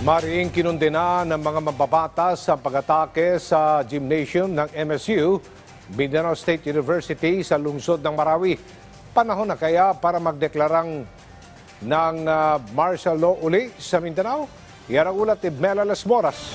Mariing kinundena ng mga mababatas ang pag-atake sa gymnasium ng MSU, Mindanao State University sa lungsod ng Marawi. Panahon na kaya para magdeklarang ng ah, martial law uli sa Mindanao? Yan ang ulat ni Mela Las Moras.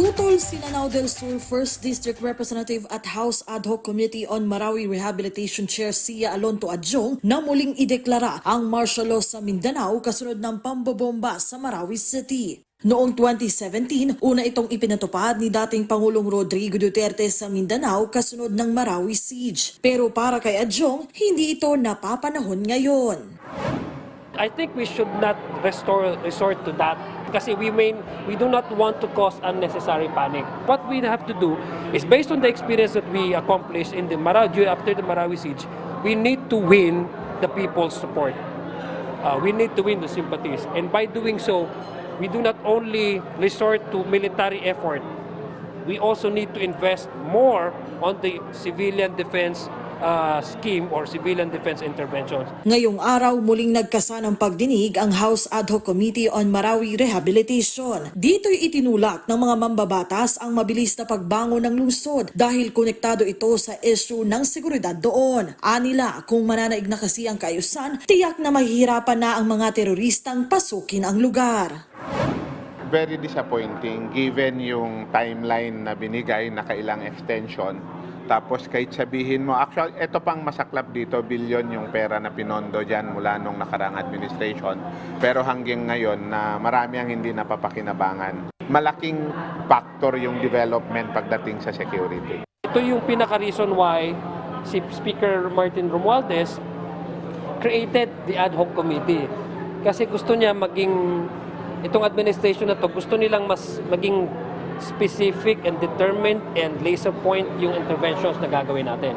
Tutol si Lanao del Sur 1st District Representative at House Ad Hoc Committee on Marawi Rehabilitation Chair Sia Alonto Adjong na muling ideklara ang martial law sa Mindanao kasunod ng pambobomba sa Marawi City. Noong 2017, una itong ipinatupad ni dating Pangulong Rodrigo Duterte sa Mindanao kasunod ng Marawi Siege. Pero para kay Adjong, hindi ito napapanahon ngayon. I think we should not restore, resort to that kasi we may, we do not want to cause unnecessary panic. What we have to do is based on the experience that we accomplished in the Marawi after the Marawi siege, we need to win the people's support. Uh, we need to win the sympathies. And by doing so, we do not only resort to military effort, we also need to invest more on the civilian defense uh, scheme or civilian defense interventions. Ngayong araw muling nagkasa ng pagdinig ang House Ad Hoc Committee on Marawi Rehabilitation. Dito'y itinulak ng mga mambabatas ang mabilis na pagbangon ng lungsod dahil konektado ito sa issue ng seguridad doon. Anila, kung mananaig na kasi ang kaayusan, tiyak na mahihirapan na ang mga teroristang pasukin ang lugar. very disappointing given yung timeline na binigay na kailang extension. Tapos kahit sabihin mo, actually, ito pang masaklap dito, billion yung pera na pinondo dyan mula nung nakarang administration. Pero hanggang ngayon na marami ang hindi napapakinabangan. Malaking factor yung development pagdating sa security. Ito yung pinaka-reason why si Speaker Martin Romualdez created the ad hoc committee. Kasi gusto niya maging, itong administration na to, gusto nilang mas maging specific and determined and laser point yung interventions na gagawin natin.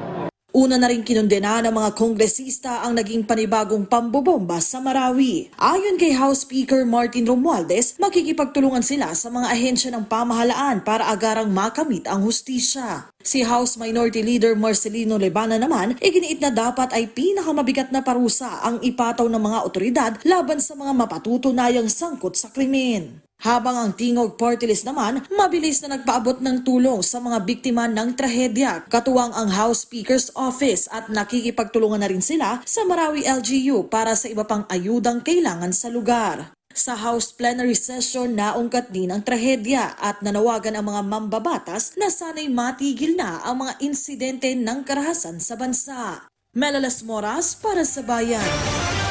Una na rin kinundena ng mga kongresista ang naging panibagong pambobomba sa Marawi. Ayon kay House Speaker Martin Romualdez, makikipagtulungan sila sa mga ahensya ng pamahalaan para agarang makamit ang hustisya. Si House Minority Leader Marcelino Lebana naman, iginiit na dapat ay pinakamabigat na parusa ang ipataw ng mga otoridad laban sa mga mapatutunayang sangkot sa krimen. Habang ang Tingog Party List naman, mabilis na nagpaabot ng tulong sa mga biktima ng trahedya, katuwang ang House Speaker's Office at nakikipagtulungan na rin sila sa Marawi LGU para sa iba pang ayudang kailangan sa lugar. Sa House Plenary Session, naungkat din ang trahedya at nanawagan ang mga mambabatas na sana'y matigil na ang mga insidente ng karahasan sa bansa. Melalas Moras para sa Bayan.